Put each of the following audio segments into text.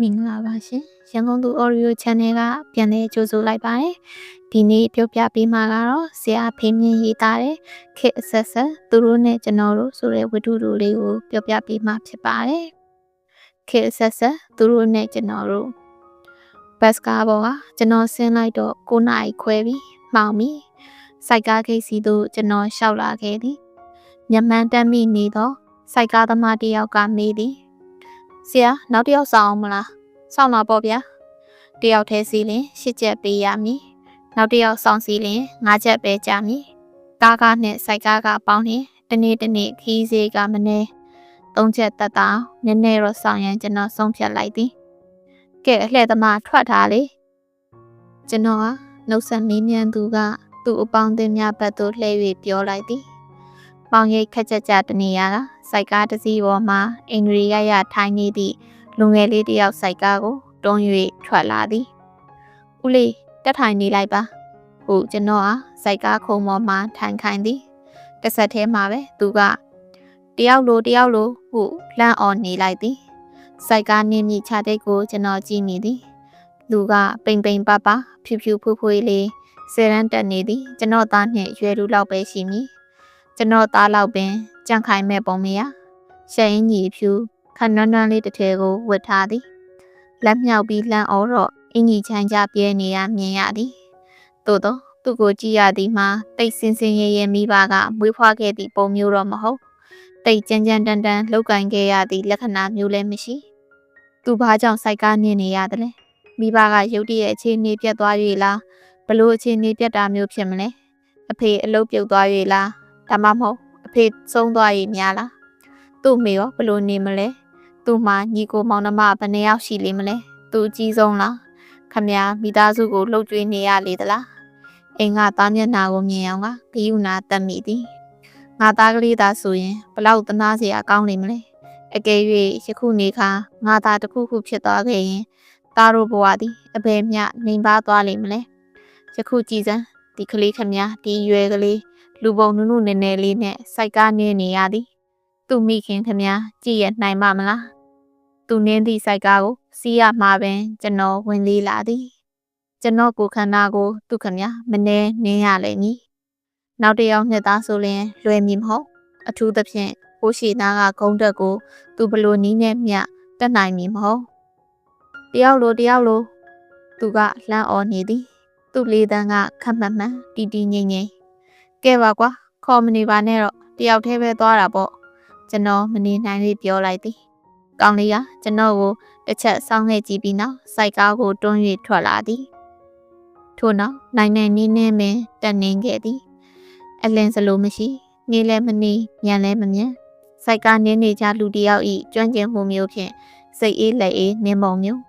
မင်္ဂလာပါရှင်ရန်ကုန်သူ Audio Channel ကပြန်လည်ကြိုဆိုလိုက်ပါတယ်ဒီနေ့ပြောပြပေးမှာကတော့ဆရာဖေးမြင့်ရေးသားတဲ့ခေတ်အဆက်ဆက်သူတို့နဲ့ကျွန်တော်တို့ဆိုတဲ့ဝတ္ထုတို့လေးကိုပြောပြပေးမှာဖြစ်ပါတယ်ခေတ်အဆက်ဆက်သူတို့နဲ့ကျွန်တော်တို့ဘတ်စကားပေါ်ကကျွန်တော်ဆင်းလိုက်တော့9နာရီခွဲပြီးမှောင်ပြီးစိုက်ကားဂိတ်စီသို့ကျွန်တော်လျှောက်လာခဲ့သည်ညမှန်တက်မိနေတော့စိုက်ကားသမားတစ်ယောက်ကမေးသည် ဆရာနောက်တစ်ယောက်ဆောင်အောင်မလားစောင့်လာပေါ့ဗျာတယောက်တည်းစီလင်ရှစ်ချက်ပေးရမည်နောက်တစ်ယောက်ဆောင်စီလင်ငါးချက်ပဲကြမည်ကားကားနဲ့စိုက်ကားကပေါင်းရင်တနေ့တနေ့ခီးစေးကမနေသုံးချက်တက်တာနည်းနည်းတော့ဆောင်ရန်ကျွန်တော်ဆုံးဖြတ်လိုက်သည်ကဲအလှဲ့သမားထွက်ထားလေကျွန်တော်ကနှုတ်ဆက်မင်းမြန်သူကသူ့အပေါင်းအသင်းများဘက်သို့လှည့်၍ပြောလိုက်သည်ပေါင်ရိတ်ခက်ကြကြတနေရက စိုက်ကားတစ်စီးပေါ်မှာအင်္ဂရီရရထိုင်းနေသည့်လူငယ်လေးတစ်ယောက်စိုက်ကားကိုတွန်း၍ထွက်လာသည်။ဦးလေးတက်ထိုင်နေလိုက်ပါ။ဟုကျွန်တော်အားစိုက်ကားခုံပေါ်မှာထိုင်ခိုင်းသည်။တစ်ဆက်တည်းမှာပဲသူကတယောက်လိုတယောက်လိုဟုလှမ်းအော်နေလိုက်သည်။စိုက်ကားနင်းမြချတဲ့ကိုကျွန်တော်ကြည့်နေသည်။လူကပိန်ပိန်ပပဖြူဖြူဖွေးဖွေးလေးဆယ်ရန်တက်နေသည်ကျွန်တော်သားနှင့်ရွယ်လူလောက်ပဲရှိမည်။ကျွန်တော်သားလောက်ပင် ကြန့်ခိုင်မဲ့ပုံမရရှရင်ကြီးဖြူခဏနန်းလေးတစ်ထည်ကိုဝတ်ထားသည်လက်မြောက်ပြီးလှမ်းအော်တော့အင်ကြီးချမ်းကြပြဲနေရမြင်ရသည်သို့တော့သူ့ကိုကြည့်ရသည်မှာတိတ်ဆင်းဆင်းရဲရဲမိဘကမွေးဖွားခဲ့သည့်ပုံမျိုးတော့မဟုတ်တိတ်ကြမ်းကြမ်းတန်တန်လောက်ကင်ခဲ့ရသည့်လက္ခဏာမျိုးလည်းမရှိသူဘာကြောင့်စိုက်ကားနေနေရတယ်လဲမိဘကရုတ်တရက်အခြေအနေပြတ်သွား၍လားဘလို့အခြေအနေပြတ်တာမျိုးဖြစ်မလဲအဖေအလုတ်ပြုတ်သွား၍လားဒါမှမဟုတ် အဖေဆုံးသွား၍များလားသူ့မေရောဘလို့နေမလဲသူ့မှာညီကိုမောင်နှမဘယ်နှယောက်ရှိလိမ့်မလဲသူအကြီးဆုံးလားခမရမိသားစုကိုလှုပ်ကြွေးနေရလေသလားအိမ်ကသားမျက်နှာကိုမြင်အောင်ကဂယုနာတက်မိသည်ငါသားကလေးသာဆိုရင်ဘလောက်တနာစရာကောင်းလိမ့်မလဲအကယ်၍ယခုနေခါငါသားတစ်ခုခုဖြစ်သွားခဲ့ရင်သားတို့ဘဝသည်အဘယ်မျှနှိမ်ပါသွားလိမ့်မလဲယခုကြည်စမ်းဒီကလေးခမရဒီရွယ်ကလေး လူပုံနုနုနဲနဲလေးနဲ့စိုက်ကားနေနေရသည်သူမိခင်ခမရကြည်ရနိုင်ပါမလားသူနင်းသည့်စိုက်ကားကိုစီးရမှာပင်ကျွန်တော်ဝင်လေးလာသည်ကျွန်တော်ကိုခန္ဓာကိုသူခမမနေနင်းရလိမ့်မည်နောက်တစ်ယောက်နှစ်သားဆိုရင်လွယ်မည်မဟုတ်အထူးသဖြင့်ဟိုးရှိသားကဂုံးတက်ကိုသူဘလို့နီးနဲ့မြတက်နိုင်မည်မဟုတ်တယောက်လိုတယောက်လိုသူကလှမ်းអော်နေသည် သူ့လေးတန်းကခက်မှတ်မှန်တီတီငိမ့်ငိမ့် ကဲပါကွာခေါ်မနေပါနဲ့တော့တယောက်တည်းပဲသွားတာပေါ့ကျွန်တော်မနေနိုင်လေးပြောလိုက်သည်ကောင်းလေးကကျွန်တော်ကိုတစ်ချက်စောင်းခဲ့ကြည့်ပြီးနောက်စိုက်ကားကိုတွန်း၍ထွက်လာသည်ထို့နောက်နိုင်နိုင်နင်းနေမင်းတက်နေခဲ့သည်အလင်းစလိုမရှိနေလဲမနေညံလဲမမြင်စိုက်ကားနင်းနေကြလူတယောက်ဤကျွမ်းကျင်မှုမျိုးဖြင့်စိတ်အေးလက်အေးနင်းပုံမျိုး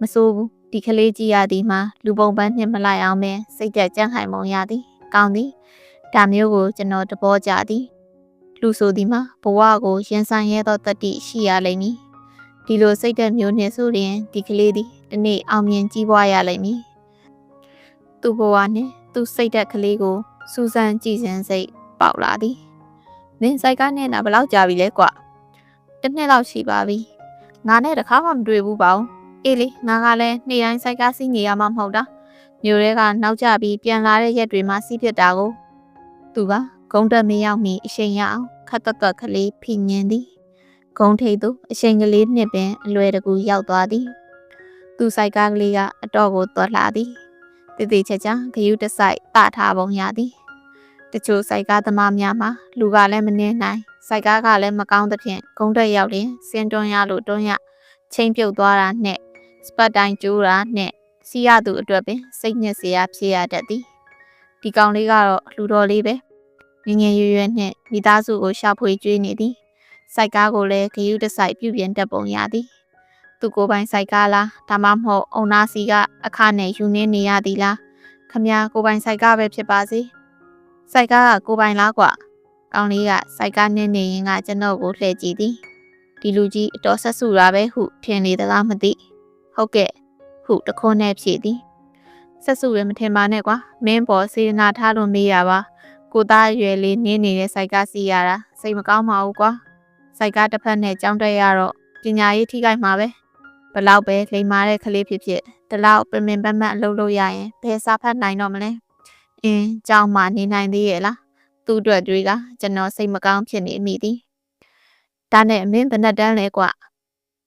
မဆိုးဘူးဒီကလေးကြည့်ရသည်မှာလူပုံပန်းနှင့်မလိုက်အောင်ပင်စိတ်သက်ကြမ်းခိုင်ပုံရသည် ကောင်းသည်ဒါမျိုးကိုကျွန်တော်တဘောကြသည်လူဆိုသည်မှာဘဝကိုရင်ဆိုင်ရသောတတိရှိရလိမ့်မည်ဒီလိုစိတ်သက်မျိုးနှင့်ဆိုရင်ဒီကလေးသည်ဒီနေ့အောင်မြင်ကြီးပွားရလိမ့်မည်သူ့ဘဝနှင့်သူ့စိတ်သက်ကလေးကိုစူးစမ်းကြည့်စမ်းစိတ်ပေါက်လာသည်နင်စိုက်ကားနဲ့နာဘယ်လောက်ကြာပြီလဲကွတစ်နှစ်လောက်ရှိပါပြီငါနဲ့တခါမှမတွေ့ဘူးပေါ့အေးလေငါကလည်းနေ့တိုင်းစိုက်ကားစီးနေရမှာမဟုတ်တာ မြို့ထဲကနောက်ကျပြီးပြန်လာတဲ့ရက်တွေမှာစီးဖြစ်တာကိုသူကဂုံတက်မရောက်မီအချိန်ရအောင်ခတ်တက်ကကလေးဖိညင်းသည်ဂုံထိပ်သို့အချိန်ကလေးနှစ်ပင်အလွယ်တကူရောက်သွားသည်သူစိုက်ကားကလေးကအတော့ကိုသွက်လာသည်တည်တည်ချာချာဂယုတစိုက်တထားပုံရသည်တချို့စိုက်ကားသမားများမှာလူကလည်းမနှင်းနိုင်စိုက်ကားကလည်းမကောင်းသဖြင့်ဂုံတက်ရောက်ရင်စင်တွန်းရလို့တွန်းရချင်းပြုတ်သွားတာနဲ့စပတ်တိုင်းကျိုးတာနဲ့ စီးရသူအတွက်ပင်စိတ်ညစ်စရာဖြစ်ရတတ်သည်ဒီကောင်လေးကတော့လူတော်လေးပဲငငယ်ရွယ်ရွယ်နဲ့မိသားစုကိုရှာဖွေကျွေးနေသည်စိုက်ကားကိုလည်းဂယုတစိုက်ပြုပြင်တတ်ပုံရသည်သူကိုယ်ပိုင်စိုက်ကားလားဒါမှမဟုတ်အုံနာစီကအခနဲ့ယူနေနေရသည်လားခမကိုယ်ပိုင်စိုက်ကားပဲဖြစ်ပါစေစိုက်ကားကကိုယ်ပိုင်လားကွာကောင်းလေးကစိုက်ကားနဲ့နေရင်ကကျွန်တော်ကိုလှည့်ကြည့်သည်ဒီလူကြီးအတော်ဆက်ဆူတာပဲဟုထင်နေသလားမသိဟုတ်ကဲ့ ဟုတခွန်းနဲ့ဖြေသည်ဆက်စုရမထင်ပါနဲ့ကွာမင်းပေါ်စေနာထားလို့မေးရပါကိုသားရွယ်လေးနင်းနေတဲ့စိုက်ကားစီရတာစိတ်မကောင်းပါဘူးကွာစိုက်ကားတစ်ဖက်နဲ့ကြောင်းတက်ရတော့ပညာရေးထိခိုက်မှာပဲဘလောက်ပဲလိမ်မာတဲ့ကလေးဖြစ်ဖြစ်ဒီလောက်ပင်ပင်ပန်းပန်းအလုပ်လုပ်ရရင်ဘယ်စာဖတ်နိုင်တော့မလဲအင်းကြောင်မှနေနိုင်သေးရဲ့လားသူ့အတွက်တွေကကျွန်တော်စိတ်မကောင်းဖြစ်နေမိသည်ဒါနဲ့မင်းဘယ်နဲ့တန်းလဲကွ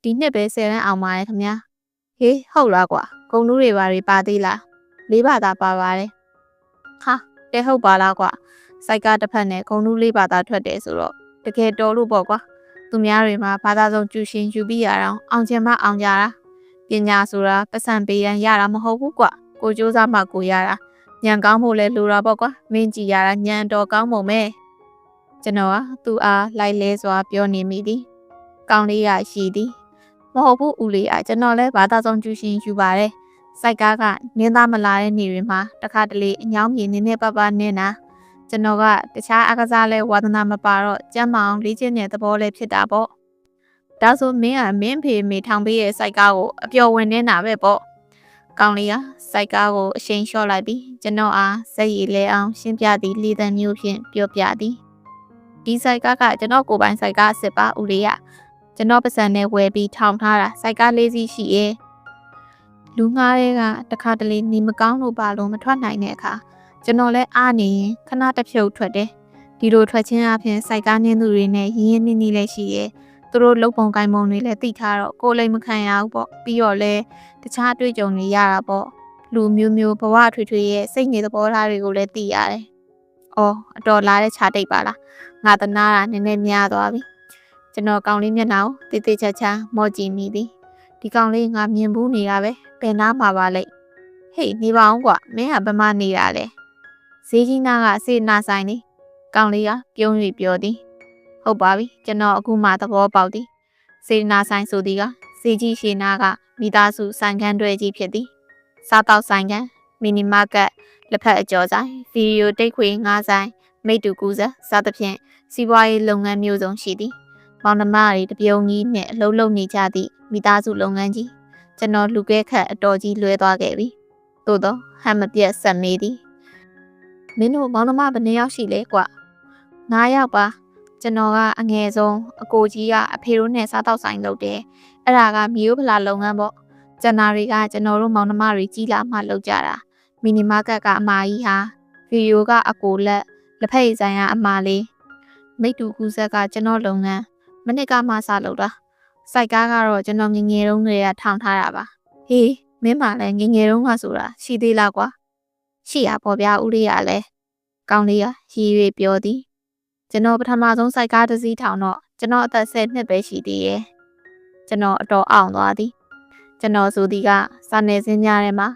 ဒီနှစ်ပဲ10တန်းအောင်ပါရဲ့ခင်ဗျာ ဟေးဟုတ်လားကွဂုံလူတွေပါတွေပါသေးလားလေးပါသာပါပါတယ်ဟာတဲဟုတ်ပါလားကွစိုက်ကတစ်ဖက်နဲ့ဂုံလူလေးပါသာထွက်တယ်ဆိုတော့တကယ်တော်လို့ပေါ့ကွာသူများတွေမှာဘာသာဆုံးကျူရှင်ယူပြီးရအောင်အောင်ချင်မှအောင်ကြတာပညာဆိုတာပတ်စံပေးရန်ရတာမဟုတ်ဘူးကွကိုစူးစမ်းမှကိုရတာညံကောင်းဖို့လဲလိုတာပေါ့ကွာမင်းကြည်ရတာညံတော်ကောင်းမုံမဲကျွန်တော်ကသူ့အားလိုက်လဲစွာပြောနေမိသည်ကောင်းလေးရရှိသည် မဟုတ်ဘူးဦးလေးအားကျွန်တော်လဲဘာသာဆုံးကျူရှင်ယူပါတယ်စိုက်ကားကနင်းသားမလာတဲ့နေတွေမှာတခါတလေအညောင်းမြေနင်းနေပပနေတာကျွန်တော်ကတခြားအကစားလဲဝါသနာမပါတော့ကြမ်းမအောင်လေ့ကျင့်တဲ့သဘောလေးဖြစ်တာပေါ့ဒါဆိုမင်းကမင်းဖေမေထောင်ပေးရဲ့စိုက်ကားကိုအပျော်ဝင်နေတာပဲပေါ့ကောင်းလေးကစိုက်ကားကိုအရှိန်လျှော့လိုက်ပြီးကျွန်တော်အားစက်ရည်လဲအောင်ရှင်းပြသည်လီသံမျိုးဖြင့်ပြောပြသည်ဒီစိုက်ကားကကျွန်တော်ကိုယ်ပိုင်စိုက်ကားအစ်စ်ပါဦးလေးက ကျွန်တော်ပစံနဲ့ဝယ်ပြီးထောင်ထားတာစိုက်ကားလေးစီးရှိရဲ့လူငှားတွေကတခါတလေနေမကောင်းလို့ပါလို့မထွက်နိုင်တဲ့အခါကျွန်တော်လည်းအားနေရင်ခဏတစ်ဖြုတ်ထွက်တယ်ဒီလိုထွက်ခြင်းအပြင်စိုက်ကားနင်းသူတွေနဲ့ရင်းရင်းနှီးနှီးလည်းရှိရဲ့သူတို့လုံပုံကိုင်းပုံတွေလည်းသိထားတော့ကိုယ်လည်းမခံရဘူးပေါ့ပြီးတော့လည်းတခြားအတွေ့အကြုံတွေရတာပေါ့လူမျိုးမျိုးဘဝထွေထွေရဲ့စိတ်နေသဘောထားတွေကိုလည်းသိရတယ်။အော်အတော်လားတဲ့ခြားတိတ်ပါလား။ငါတနာတာနည်းနည်းများသွားပြီ။ ကျွန်တော်ကောင်လေးမျက်နှာကိုတိတ်တိတ်ချာချာမော့ကြည့်မိသည်။ဒီကောင်လေးငါမြင်ဘူးနေတာပဲ။ဘယ်နားမှာပါလိမ့်။ဟေးနေပါအောင်ကွာမင်းကဘမနေတာလဲ။ဈေးကြီးနာကစေနာဆိုင်နေ။ကောင်လေးကပြုံး၍ပြောသည်။ဟုတ်ပါပြီကျွန်တော်အခုမှသဘောပေါက်သည်။စေနာဆိုင်ဆိုသည်ကဈေးကြီးရှေနာကမိသားစုဆိုင်ခန်းတွေကြီးဖြစ်သည်။စားတောက်ဆိုင်ခန်းမီနီမာကတ်လက်ဖက်အကျော်ဆိုင်ဗီဒီယိုတိတ်ခွေငါးဆိုင်မိတူကူးစားစသဖြင့်စီးပွားရေးလုပ်ငန်းမျိုးစုံရှိသည်။ မောင်နှမတွေတပြုံကြီးနဲ့အလုံးလုံးနေကြသည့်မိသားစုလုပ်ငန်းကြီးကျွန်တော်လူကဲခတ်အတော်ကြီးလွဲသွားခဲ့ပြီ။သို့တော့ဟမ်မပြတ်ဆက်မေးသည်။မင်းတို့မောင်နှမဘယ်နှယောက်ရှိလဲကွာ။၅ယောက်ပါ။ကျွန်တော်ကအငယ်ဆုံးအကိုကြီးကအဖေတို့နဲ့စားတော့ဆိုင်လုပ်တယ်။အဲ့ဒါကမြို့ဖလာလုပ်ငန်းပေါ့။ကျန်တာတွေကကျွန်တော်တို့မောင်နှမတွေကြီးလာမှလုပ်ကြတာ။မီနီမားကတ်ကအမာကြီးဟာဗီဒီယိုကအကိုလက်လက်ဖက်ရည်ဆိုင်ကအမာလေးမိတူကူဆက်ကကျွန်တော်လုပ်ငန်း မနစ်ကမှစလုပ်တာစိုက်ကားကတော့ကျွန်တော်ငငယ်တုန်းကတည်းကထောင်ထားတာပါဟေးမင်းမလည်းငငယ်တုန်းကဆိုတာရှိသေးလားကွာရှိရပေါ်ပြဦးလေးရလဲကောင်းလေးရရည်ရွယ်ပြောသည်ကျွန်တော်ပထမဆုံးစိုက်ကားတစ်စီးထောင်တော့ကျွန်တော်အသက်10နှစ်ပဲရှိသေးရဲ့ကျွန်တော်အတော်အောင်သွားသည်ကျွန်တော်ဆိုသည်ကစာနယ်ဇင်းများထဲမှာ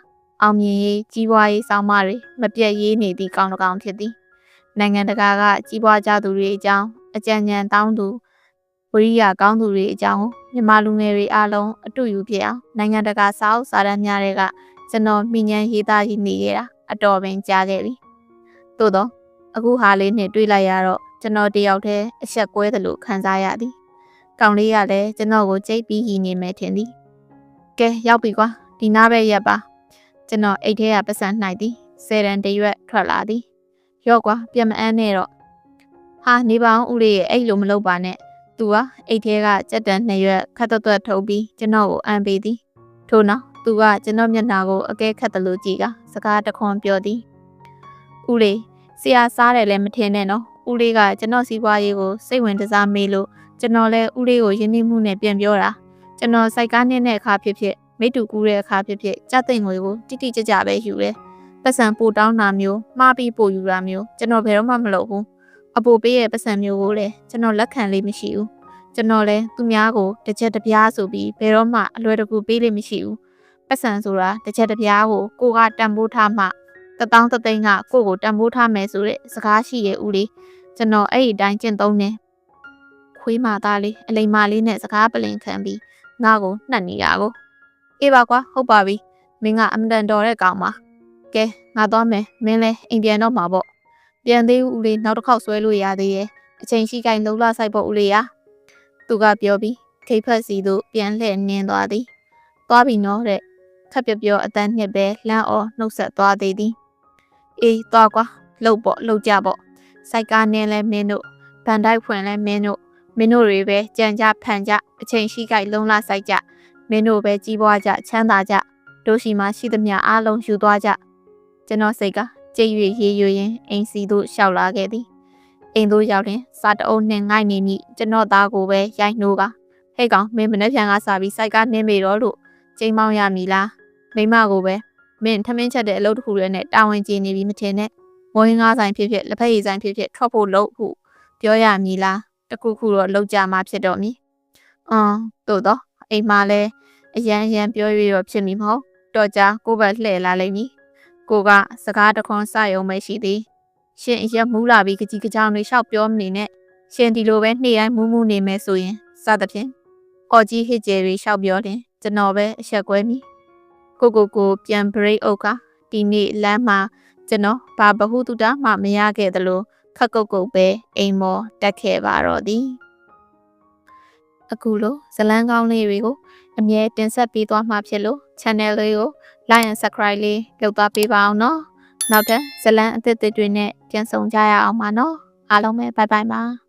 အောင်မြင်ရေးကြီးပွားရေးဆောင်မတွေမပြတ်ရေးနေသည့်ကောင်းတကောင်ဖြစ်သည်နိုင်ငံတကာကကြီးပွားကြသူတွေအကြောင်းအကြံဉာဏ်တောင်းသူ ဝိရိယကောင်းသူတွေအကြောင်းမြန်မာလူငယ်တွေအားလုံးအတူယူဖြစ်အောင်နိုင်ငံတကာစာအုပ်စာတမ်းများတွေကကျွန်တော်မိញ្ញံရေးသားရည်နေရတာအတော်ပင်ကြားခဲ့ပြီ။သို့တော့အခုဟာလေးနဲ့တွေးလိုက်ရတော့ကျွန်တော်တယောက်တည်းအဆက်ကွဲသလိုခံစားရသည်။ကောင်လေးကလည်းကျွန်တော်ကိုကြိတ်ပြီးရည်နေမယ်ထင်သည်။ကဲရောက်ပြီကွာဒီနားပဲရက်ပါ။ကျွန်တော်အိတ်ထဲကပတ်စံနှိုက်သည်ဆယ်တန်တရွက်ထွက်လာသည်။ရော့ကွာပြန်မအန်းနဲ့တော့ဟာနေပါအောင်ဦးလေးရဲ့အဲ့လိုမလုပ်ပါနဲ့ သူကအိတ်ထဲကကြက်တန်နှစ်ရွက်ခတ်သွက်ထုတ်ပြီးကျွန်တော်ကိုအံပေးသည်ထို့နောက်သူကကျွန်တော်မျက်နှာကိုအကဲခတ်တယ်လို့ကြည်ကစကားတခွန်ပြောသည်ဦးလေးဆရာစားတယ်လည်းမထင်နဲ့နော်ဦးလေးကကျွန်တော်စီးပွားရေးကိုစိတ်ဝင်စားမေးလို့ကျွန်တော်လည်းဦးလေးကိုယဉ်နှိမှုနဲ့ပြန်ပြောတာကျွန်တော်စိုက်ကားနေတဲ့အခါဖြစ်ဖြစ်မိတူကူးတဲ့အခါဖြစ်ဖြစ်ကြက်သိမ်ငွေကိုတိတိကျကျပဲယူတယ်ပတ်စံပို့တောင်းတာမျိုးမှားပြီးပို့ယူတာမျိုးကျွန်တော်ဘယ်တော့မှမလုပ်ဘူး အပိုပေးရဲ့ပတ်စံမျိုးကိုလည်းကျွန်တော်လက်ခံလေးမရှိဘူးကျွန်တော်လည်းသူများကိုတစ်ချက်တစ်ပြားဆိုပြီးဘယ်တော့မှအလွယ်တကူပေးလို့မရှိဘူးပတ်စံဆိုတာတစ်ချက်တစ်ပြားကိုကိုကတန်ဖိုးထားမှတပေါင်းတသိန်းကကိုကိုတန်ဖိုးထားမယ်ဆိုတဲ့စကားရှိရဲ့ဦးလေးကျွန်တော်အဲ့ဒီအတိုင်းကျင့်သုံးနေခွေးမာသားလေးအလိမ်မာလေးနဲ့စကားပလင်ခံပြီးငါ့ကိုနှက်နေရကိုအေးပါကွာဟုတ်ပါပြီမင်းကအမတန်တော်တဲ့ကောင်ပါကဲငါသွားမယ်မင်းလဲအိမ်ပြန်တော့မှာပေါ့ ပြန်သေးဦးလေးနောက်တစ်ခေါက်ဆွဲလို့ရသေးရဲ့အချိန်ရှိကိုင်းလုံလဆိုင်ဖို့ဦးလေးရသူကပြောပြီးထိတ်ဖက်စီသို့ပြန်လှည့်နင်းသွားသည်သွားပြီနော်တဲ့ခက်ပြပြအတန်းနှစ်ပဲလမ်းအော်နှုတ်ဆက်သွားသေးသည်အေးသွားကွာလှုပ်ပေါ့လှုပ်ကြပေါ့စိုက်ကားနင်းလဲမင်းတို့ဗန်တိုက်ဖွင့်လဲမင်းတို့မင်းတို့တွေပဲကြံကြဖန်ကြအချိန်ရှိကိုက်လုံလဆိုင်ကြမင်းတို့ပဲကြီးပွားကြချမ်းသာကြတို့ရှိမှရှိသမျှအားလုံးယူသွားကြကျွန်တော်စိတ်က ကြည်၍ရေရွရင်အိမ်စီသို့ရှောက်လာခဲ့သည်အိမ်သို့ရောက်ရင်စာတအုပ်နှင့်ငိုက်နေမိကျွန်တော်သားကိုပဲရိုက်နှိုးကဟဲ့ကောင်မင်းမနှက်ဖြန်ကစားပြီးစိုက်ကနင်းမေတော့လို့ချိန်မောင်းရမည်လားမိမကိုပဲမင်းထမင်းချက်တဲ့အလုပ်တစ်ခုလည်းနဲ့တာဝန်ကျနေပြီမထင်နဲ့မိုးရင်းကားဆိုင်ဖြစ်ဖြစ်လက်ဖက်ရည်ဆိုင်ဖြစ်ဖြစ်ထွက်ဖို့လုပ်ဟုပြောရမည်လားတခုခုတော့လောက်ကြမှာဖြစ်တော့မည်အင်းတို့တော့အိမ်မှာလဲအရန်အရန်ပြောရတော့ဖြစ်မည်မဟုတ်တော့ကြကိုပဲလှည့်လာလိမ့်မည် ကိုကစကားတခွန်းစရုံပဲရှိသည်ရှင်အရက်မူးလာပြီးကြကြီးကြောင်တွေလျှောက်ပြောမနေနဲ့ရှင်ဒီလိုပဲနေ့တိုင်းမူးမူးနေမယ်ဆိုရင်စသဖြင့်အော်ကြီးဟစ်ကျယ်တွေလျှောက်ပြောတယ်ကျွန်တော်ပဲအဆက်ကွဲမည်ကိုကိုကိုပြန် break အုပ်ကဒီနေ့လမ်းမှာကျွန်တော်ဘာဘဟုတုတမှမရခဲ့သလိုခက်ကုတ်ကုတ်ပဲအိမ်မော်တက်ခဲ့ပါတော့သည်အခုလိုဇလန်းကောင်းလေးတွေကိုအမြဲတင်ဆက်ပေးသွားမှာဖြစ်လို့ channel လေးကို like and subscribe လေးလုပ်သွားပေးပါအောင်နော်နောက်ထပ်ဇလန်းအသစ်အသစ်တွေနဲ့ပြန်ဆောင်ကြရအောင်ပါနော်အားလုံးပဲ bye bye ပါ